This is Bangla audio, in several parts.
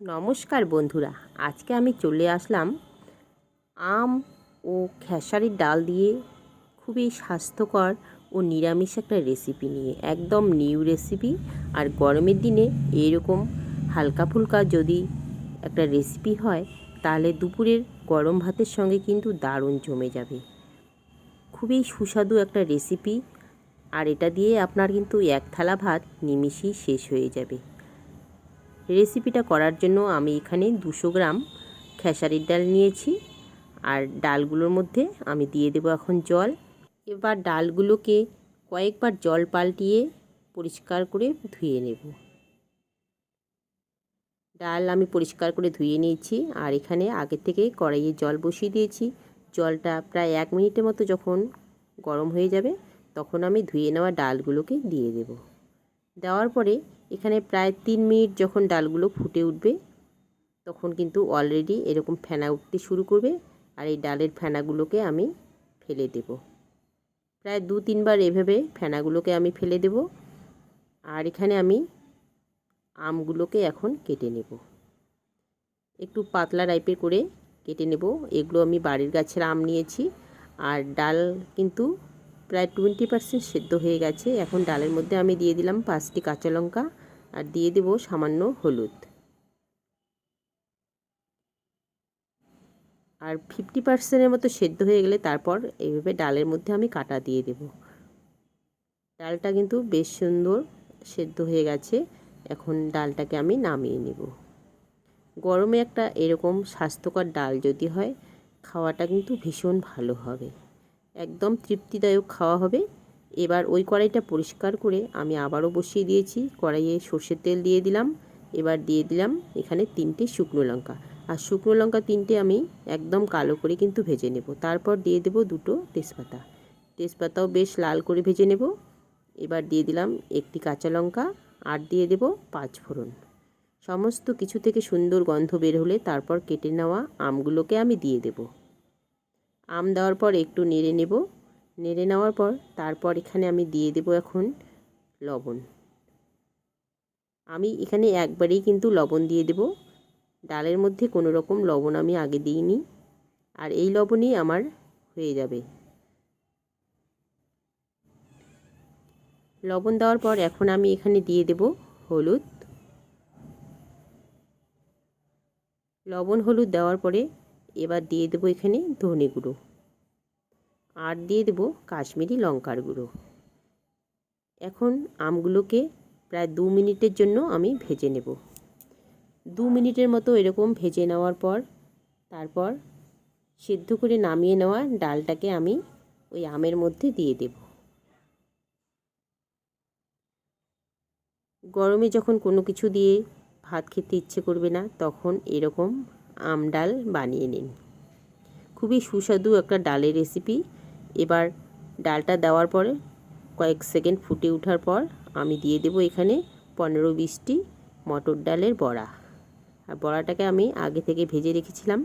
নমস্কার বন্ধুরা, আজকে আমি চলে আসলাম আম ও খেসারির ডাল দিয়ে খুবই স্বাস্থ্যকর ও নিরামিষ একটা রেসিপি নিয়ে। একদম নিউ রেসিপি আর গরমের দিনে এইরকম হালকা ফুলকা যদি একটা রেসিপি হয়, তাহলে দুপুরের গরম ভাতের সঙ্গে কিন্তু দারুণ জমে যাবে। খুবই সুস্বাদু একটা রেসিপি আর এটা দিয়ে আপনার কিন্তু এক থালা ভাত নিমিষেই শেষ হয়ে যাবে। রেসিপিটা করার জন্য আমি এখানে দুশো গ্রাম খেসারির ডাল নিয়েছি। আর ডালগুলোর মধ্যে আমি দিয়ে দেবো এখন জল। এবার ডালগুলোকে কয়েকবার জল পাল্টিয়ে পরিষ্কার করে ধুয়ে নেব। ডাল আমি পরিষ্কার করে ধুয়ে নিয়েছি আর এখানে আগে থেকে কড়াইয়ে জল বসিয়ে দিয়েছি। জলটা প্রায় এক মিনিটের মতো যখন গরম হয়ে যাবে, তখন আমি ধুয়ে নেওয়া ডালগুলোকে দিয়ে দেব। দেওয়ার পরে এখানে প্রায় তিন মিনিট যখন ডালগুলো ফুটে উঠবে, তখন কিন্তু অলরেডি এরকম ফেনা উঠতে শুরু করবে আর এই ডালের ফেনাগুলোকে আমি ফেলে দেব। প্রায় দু তিনবার এভাবে ফেনাগুলোকে আমি ফেলে দেব আর এখানে আমি আমগুলোকে এখন কেটে নেব। একটু পাতলা টাইপের করে কেটে নেব। এগুলো আমি বাড়ির গাছের আম নিয়েছি আর ডাল কিন্তু প্রায় টোয়েন্টি পার্সেন্ট সেদ্ধ হয়ে গেছে। এখন ডালের মধ্যে আমি দিয়ে দিলাম পাঁচটি কাঁচা লঙ্কা আর দিয়ে দেব সামান্য হলুদ। আর ফিফটি পার্সেন্টের মতো সেদ্ধ হয়ে গেলে তারপর এইভাবে ডালের মধ্যে আমি কাটা দিয়ে দেব। ডালটা কিন্তু বেশ সুন্দর সেদ্ধ হয়ে গেছে। এখন ডালটাকে আমি নামিয়ে নেব। গরমে একটা এরকম স্বাস্থ্যকর ডাল যদি হয়, খাওয়াটা কিন্তু ভীষণ ভালো হবে। একদম তৃপ্তিদায়ক খাওয়া হবে। এবার ওই কড়াইটা পরিষ্কার করে আমি আবারও বসিয়ে দিয়েছি। কড়াইয়ে সর্ষের তেল দিয়ে দিলাম। এবার দিয়ে দিলাম এখানে তিনটে শুকনো লঙ্কা। আর শুকনো লঙ্কা তিনটে আমি একদম কালো করে কিন্তু ভেজে নেব। তারপর দিয়ে দেব দুটো তেজপাতা। তেজপাতাও বেশ লাল করে ভেজে নেব। এবার দিয়ে দিলাম একটি কাঁচা লঙ্কা আর দিয়ে দেব পাঁচ ফোড়ন। সমস্ত কিছু থেকে সুন্দর গন্ধ বের হলে তারপর কেটে নেওয়া আমগুলোকে আমি দিয়ে দেব। আম দেওয়ার পর একটু নেড়ে নেব। নেড়ে নেওয়ার পর তারপর এখানে আমি দিয়ে দেব এখন লবণ। আমি এখানে একবারেই কিন্তু লবণ দিয়ে দেব। ডালের মধ্যে কোনো রকম লবণ আমি আগে দিইনি। আর এই লবণই আমার হয়ে যাবে। লবণ দেওয়ার পর এখন আমি এখানে দিয়ে দেব হলুদ। লবণ হলুদ দেওয়ার পরে এবার দিয়ে দেবো এখানে ধনে গুঁড়ো। আর দিয়ে দেবো কাশ্মীরি লঙ্কার গুঁড়ো। এখন আমগুলোকে প্রায় দু মিনিটের জন্য আমি ভেজে নেব। দু মিনিটের মতো এরকম ভেজে নেওয়ার পর, তারপর সেদ্ধ করে নামিয়ে নেওয়া ডালটাকে আমি ওই আমের মধ্যে দিয়ে দেব। গরমে যখন কোনো কিছু দিয়ে ভাত খেতে ইচ্ছে করবে না, তখন এরকম আম ডাল বানিয়ে নিন। খুবই সুস্বাদু একটা ডালের রেসিপি এবার ডালটা দেওয়ার পরে কয়েক সেকেন্ড ফুটে ওঠার পর আমি দিয়ে দেব এখানে পনেরো বিশটি মটর ডালের বড়া। আর বড়াটাকে আমি আগে থেকে ভেজে রেখেছিলাম।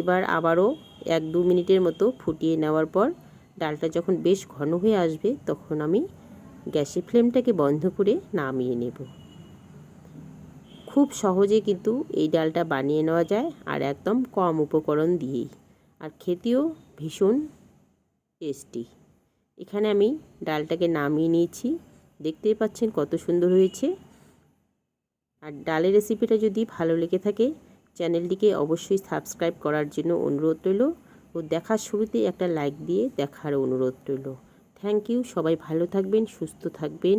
এবার আবারও এক দু মিনিটের মতো ফুটিয়ে নেওয়ার পর ডালটা যখন বেশ ঘন হয়ে আসবে তখন আমি গ্যাসের ফ্লেমটাকে বন্ধ করে নামিয়ে নেব। খুব সহজে কিন্তু এই ডালটা বানিয়ে নেওয়া যায় আর একদম কম উপকরণ দিয়েই। আর খেতেও ভীষণ টেস্টি এখানে আমি ডালটাকে নামিয়ে নিয়েছি। দেখতেই পাচ্ছেন কত সুন্দর হয়েছে। আর ডালের রেসিপিটা যদি ভালো লেগে থাকে, চ্যানেলটিকে অবশ্যই সাবস্ক্রাইব করার জন্য অনুরোধ রইল ও দেখার শুরুতে একটা লাইক দিয়ে দেখার অনুরোধ রইল। থ্যাংক ইউ, সবাই ভালো থাকবেন, সুস্থ থাকবেন।